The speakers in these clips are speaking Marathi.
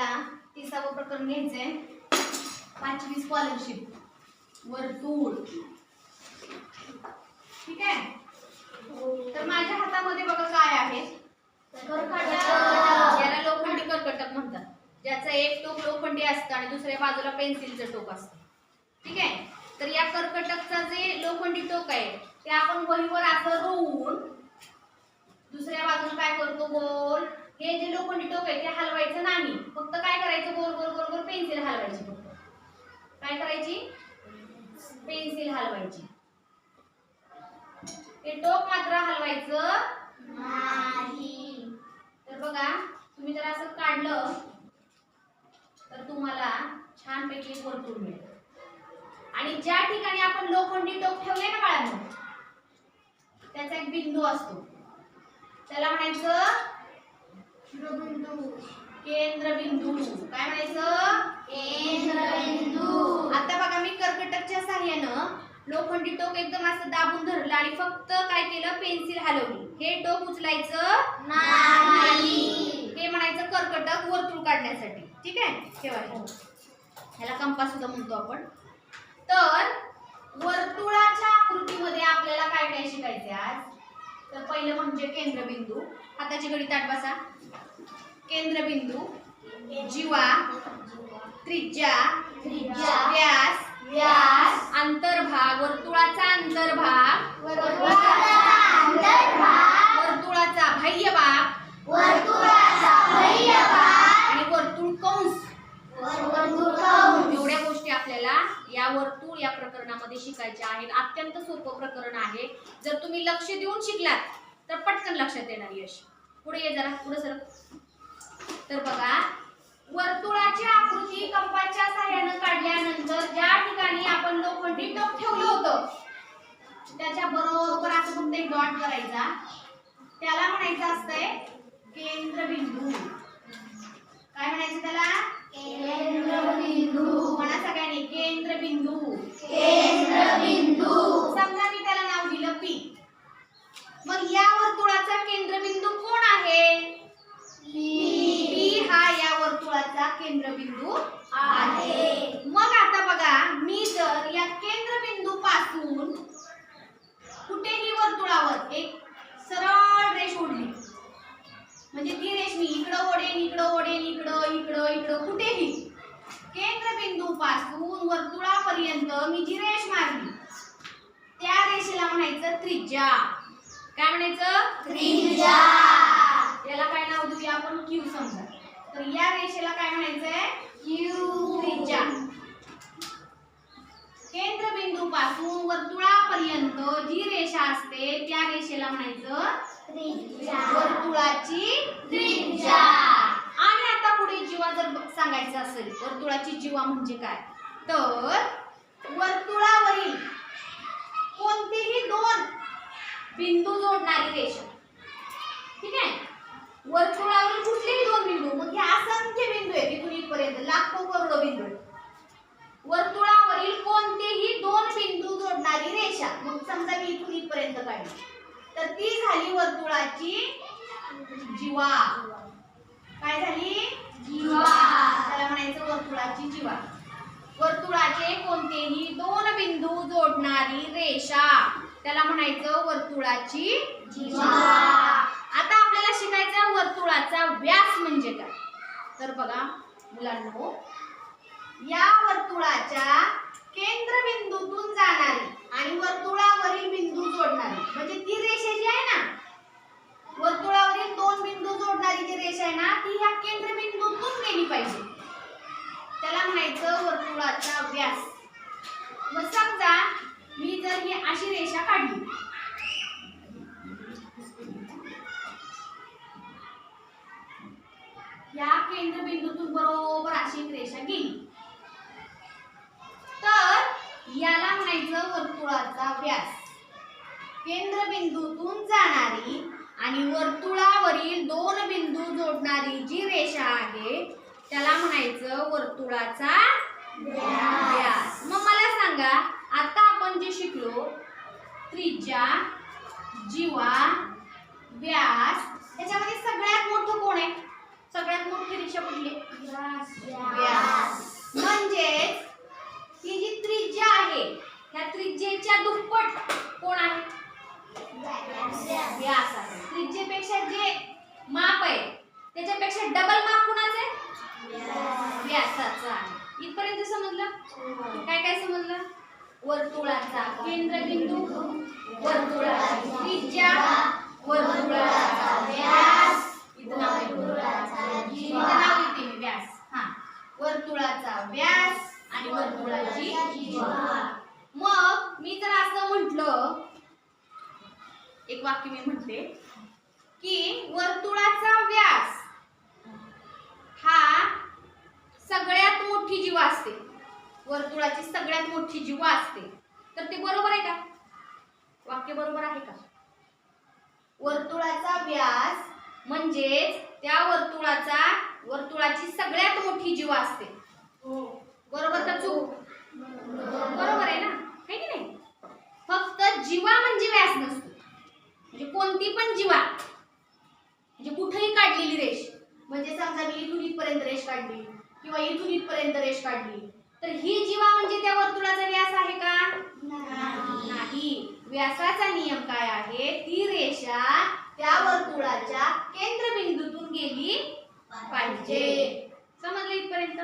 आपल्याला तिसावं प्रकरण घ्यायचंय. पाचवी स्कॉलरशिप वर्तुळ. ठीक आहे? तर माझ्या हातामध्ये बघा काय आहे. याला लोखंडी कर्कटक म्हणतात. ज्याचा एक टोक लोखंडी असतं आणि दुसऱ्या बाजूला पेन्सिलचं टोक असतं. ठीक आहे? तर या कर्कटकचा जे लोखंडी टोक आहे ते आपण वहीवर असं रोवून दुसऱ्या बाजूला काय करतो? गोल हे जे लोखंडी टोक आहे ते हलवायचं नाही. फक्त काय करायचं? गोल गोल गोल गोल पेन्सिल हलवायची फक्त. काय करायची? पेन्सिल हलवायची. ते टोक मात्र हलवायचं नाही. तर बघा तुम्ही जर असं काढलं तर तुम्हाला छानपैकी एक वर्तुळ मिळेल. आणि ज्या ठिकाणी आपण लोखंडी टोक ठेवले ना बाळांनो त्याचा एक बिंदू असतो. त्याला म्हणायचं केंद्रबिंदू. काय म्हणायचं? केंद्रबिंदू. आता बघा मी कर्कटकच्या साह्यानं लोखंडी टोक एकदम असं दाबून धरलं आणि फक्त काय केलं? पेन्सिल हलवली. हे टोक उचलायचं नाही. हे म्हणायचं कर्कटक वर्तुळ काढण्यासाठी. ठीक आहे? ठेवा. हो. ह्याला कंपास सुद्धा म्हणतो आपण. तर वर्तुळाच्या आकृतीमध्ये आपल्याला काय काय शिकायचे आज? तर पहिलं म्हणजे केंद्रबिंदू. हाताची घडी ताट बसा. केंद्रबिंदू जीवा त्रिज्या व्यास व्यास, अंतर्भाग वर्तुळाचा अंतर्भाग वर्तुळाचा अंतर्भाग, वर्तुळाचा बाह्य भाग वर्तुळाचा बाह्य भाग, आणि वर्तुळ कंस वर्तुळ कंस. एवढ्या गोष्टी आपल्याला या वर्तुळ या प्रकरणामध्ये शिकायच्या आहेत अत्यंत सोपं प्रकरण आहे. जर तुम्ही लक्ष देऊन शिकलात तर पटकन लक्षात येणार यश. पुढे ये जरा पुढे सर. तर बघा वर्तुळाची आकृती कंपाच्या सहाय्यानं काढल्यानंतर ज्या ठिकाणी आपण लोखंडी टोक ठेवलं होतं त्याच्या बरोबर असं फक्त एक डॉट करायचा. त्याला म्हणायचं असतंय केंद्रबिंदू. काय म्हणायचं त्याला? केंद्रबिंदू, म्हणा सगळ्यांनी केंद्रबिंदू. केंद्रबिंदू, समजा मी त्याला नाव दिलं पी. मग या वर्तुळाचा केंद्रबिंदू कोण आहे? पी हा या वर्तुळाचा केंद्रबिंदू आहे मग आता बघा मी जर या केंद्रबिंदू पासून कुठेही वर्तुळावर एक सरळ रेष ओढली म्हणजे ती रेष मी इकडं ओढेन इकडं ओढेन इकडं इकडं इकडं कुठेही केंद्रबिंदू पासून वर्तुळापर्यंत मी जी रेष मारली त्या रेषेला म्हणायचं त्रिज्या. काय म्हणायचं? त्रिज्या, याला काय नाव देऊया आपण? क्यू समजा. तर या रेषेला काय म्हणायचंय? क्यू त्रिज्या. केंद्रबिंदू पासून वर्तुळापर्यंत जी रेषा असते त्या रेषेला म्हणायचं त्रिज्या, वर्तुळाची त्रिज्या, आणि आता जीवा जर सांगायचं असेल वर्तुळाची जीवा म्हणजे काय? तर वर्तुळावरील कोणतेही दोन बिंदू जोडणारी रेषा. ठीक आहे? वर्तुळावरील कुठलेही दोन बिंदू मग हे असंख्य बिंदू आहेत इथून इथपर्यंत लाखो करोडो बिंदू आहेत. वर्तुळावरील कोणतेही दोन बिंदू जोडणारी रेषा. मग समजा मी इथून इथपर्यंत काढली. तर ती झाली वर्तुळाची जीवा. काय झाली? जीवा. त्याला म्हणायचं वर्तुळाची जीवा वर्तुळाचे कोणतेही दोन बिंदू जोडणारी रेषा त्याला म्हणायचं वर्तुळाची जीवा. आता आपल्याला शिकायचं वर्तुळाचा व्यास म्हणजे काय तर बघा मुलांनो या वर्तुळाच्या केंद्रबिंदूतून जाणारी आणि वर्तुळावरील बिंदू जोडणारी म्हणजे ती रेषा जी आहे ना वर्तुळावरील दोन बिंदू जोडणारी जी रेषा आहे ना ती ह्या केंद्रबिंदूतून गेली पाहिजे त्याला म्हणायचं वर्तुळाचा व्यास मग समजा मी जर ही अशी रेषा काढली या केंद्रबिंदूतून बरोबर अशी एक रेषा गेली. तर याला म्हणायचं वर्तुळाचा व्यास. केंद्रबिंदूतून जाणारी आणि वर्तुळावरील दोन बिंदू जोडणारी जी रेषा आहे त्याला म्हणायचं वर्तुळाचा व्यास. मग मला सांगा आता आपण जे शिकलो त्रिज्या जीवा व्यास त्याच्यामध्ये सगळ्यात मोठं कोण आहे? सगळ्यात मोठी रेषा कुठली? म्हणजेच ही जी त्रिज्या आहे ह्या त्रिज्येच्या दुप्पट कोण आहे व्यास आहे त्रिज्येपेक्षा जे माप आहे त्याच्यापेक्षा डबल माप कुणाचं आहे व्यासाचं आहे इथपर्यंत समजलं काय काय समजलं वर्तुळाचा केंद्रबिंदू वर्तुळाची त्रिज्या वर्तुळाचा व्यास इथं नाव आहे. इथं नाव लिहिते मी व्यास हा वर्तुळाचा व्यास आणि वर्तुळाची त्रिज्या. मग मी जर असं म्हटलं एक वाक्य मी म्हणते की वर्तुळाचा व्यास हा सगळ्यात मोठी जीवा असते वर्तुळाची मोठी जीवा असते. तर ते बरोबर आहे का? वाक्य बरोबर आहे का? वर्तुळाचा व्यास म्हणजेच त्या वर्तुळाचा वर्तुळाची सगळ्यात मोठी जीवा असते. बरोबर का चूक? बरोबर आहे ना? है की नाही? फक्त जीवा म्हणजे व्यास नसतो. म्हणजे कोणती पण जीवा म्हणजे कुठेही काढलेली रेष म्हणजे समजा मी इथून इथपर्यंत रेष काढली किंवा इथून इथपर्यंत रेष काढली तर ही जीवा म्हणजे त्या वर्तुळाचा व्यास आहे का नाही व्यासाचा नियम काय आहे? ती रेषा त्या वर्तुळाच्या केंद्रबिंदूतून गेली पाहिजे. समजलं इथपर्यंत?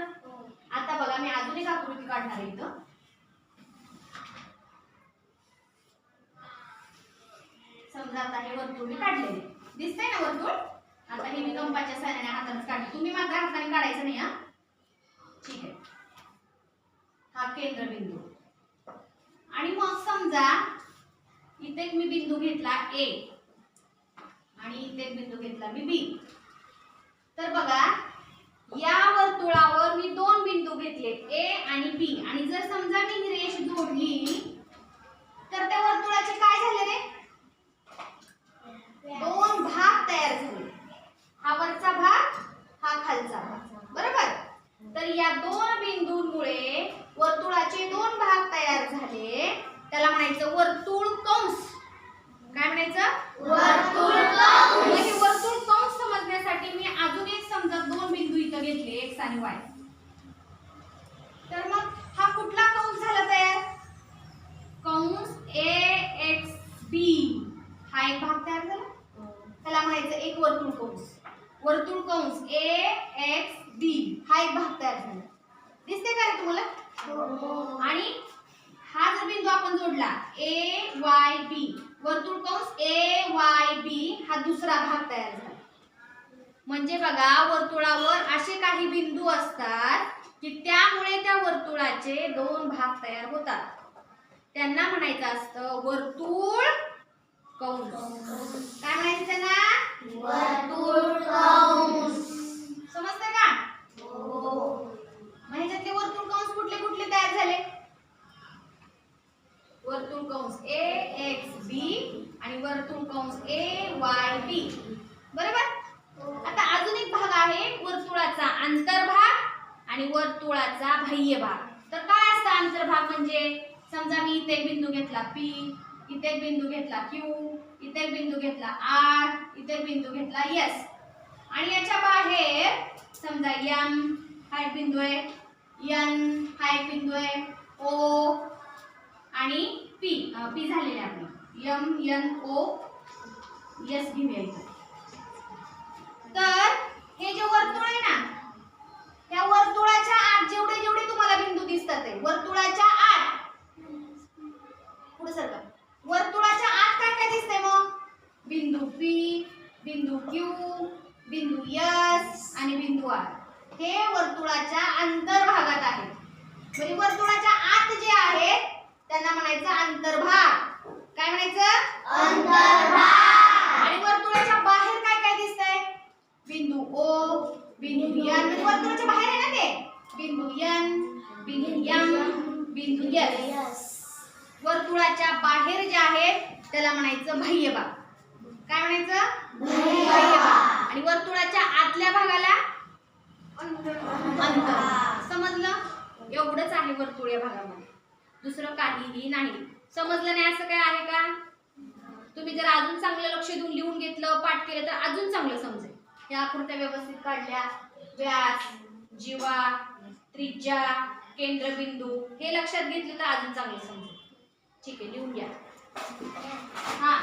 आता बघा मी अजून एक आकृती काढणार इथं. समजा आता हे वर्तुळ मी काढलेले दिसतंय ना वर्तुळ? आता हे मी कंपाच्या सहाय्याने हातानेच काढले. तुम्ही मात्र हाताने काढायचं नाही हा? ठीक आहे. हा केंद्रबिंदू. आणि मग समजा इथे एक मी बिंदू घेतला ए. आणि इथे एक बिंदू घेतला मी बी. तर बघा या वर्तुळावर मी दोन बिंदू घेतले ए आणि बी. आणि जर समजा मी ही रेष जोडली तर त्या वर्तुळाचे काय झाले रे? दोन भाग तयार झाले. हा वरचा भाग हा खालचा भाग. बरोबर? तर या दोन बिंदूंमुळे वर्तुळाचे दोन भाग तयार झाले. त्याला म्हणायचं वर्तुळ कंस काय म्हणायचं वर्तुळ मग हे वर्तुळ कंस समजण्यासाठी मी अजून एक समजा दोन बिंदू इथं घेतले एक्स आणि वाय तर मग हा कुठला कंस झाला तयार कंस ए एक्स बी हा एक भाग तयार झाला? त्याला म्हणायचं एक वर्तुळ कंस. वर्तुळ कंस ए एक्स बी हा एक भाग तयार झाला. दिसते काय तुम्हाला? आणि हा जर बिंदू आपण जोडला ए वाय बी वर्तुळ कंस ए वाय बी हा दुसरा भाग तयार झाला. म्हणजे बघा वर्तुळावर असे काही बिंदू असतात की त्यामुळे त्या वर्तुळाचे दोन भाग तयार होतात. त्यांना म्हणायचं असतं वर्तुळ कंस. काय म्हणायचं त्यांना? वर्तुळ कंस. समजतं का? मग ह्याच्यातले वर्तुळ कंस कुठले कुठले तयार झाले? वर्तुळ कंस ए एक्स बी आणि वर्तुळ कंस ए वाय बी बरोबर? आता अजून एक भाग आहे वर्तुळाचा अंतर्भाग आणि वर्तुळाचा बाह्य भाग तर काय असतं अंतर्भाग म्हणजे? समजा मी इथे बिंदू घेतला पी इथे एक बिंदू घेतला क्यू इथे एक बिंदू घेतला आर इथे एक बिंदू घेतला एस आणि याच्या बाहेर समजा यम हा एक बिंदू आहे. यन हा एक बिंदू आहे. ओ आणि पी पी झालेले आपण यम यन ओ एस घेऊया इथं तर हे जे वर्तुळ आहे ना त्या वर्तुळाच्या आत जेवढे जेवढे तुम्हाला बिंदू दिसतात आहे वर्तुळाच्या आत पुढे सरका वर्तुळाच्या आत काय काय दिसतंय मग बिंदू पी बिंदू क्यू बिंदू एस आणि बिंदू आर हे वर्तुळाच्या अंतर्भागात आहेत म्हणजे वर्तुळाच्या आत जे आहेत त्यांना म्हणायचं अंतर्भाग. काय म्हणायचं? अंतर्भाग. आणि वर्तुळाच्या बाहेर काय काय दिसतंय? बिंदू ओ बिंदू म्हणजे वर्तुळाच्या बाहेर आहे ना ते? बिंदू एन बिंदू एम बिंदू एस वर्तुळाच्या बाहेर जे आहेत त्याला म्हणायचं बाह्य भाग काय म्हणायचं? बाह्य भाग. आणि वर्तुळाच्या आतल्या भागाला अंतर समजलं? एवढंच आहे वर्तुळ या भागामध्ये. दुसरं काहीही नाही. समजलं नाही असं काय आहे का? तुम्ही जर अजून चांगलं लक्ष देऊन लिहून घेतलं पाठ केलं तर अजून चांगलं समजेल. या आकृत्या व्यवस्थित काढल्या. व्यास जीवा त्रिज्या केंद्रबिंदू हे लक्षात घेतले तर अजून चांगलं समजेल. ठीक आहे लिहून घ्या. हा.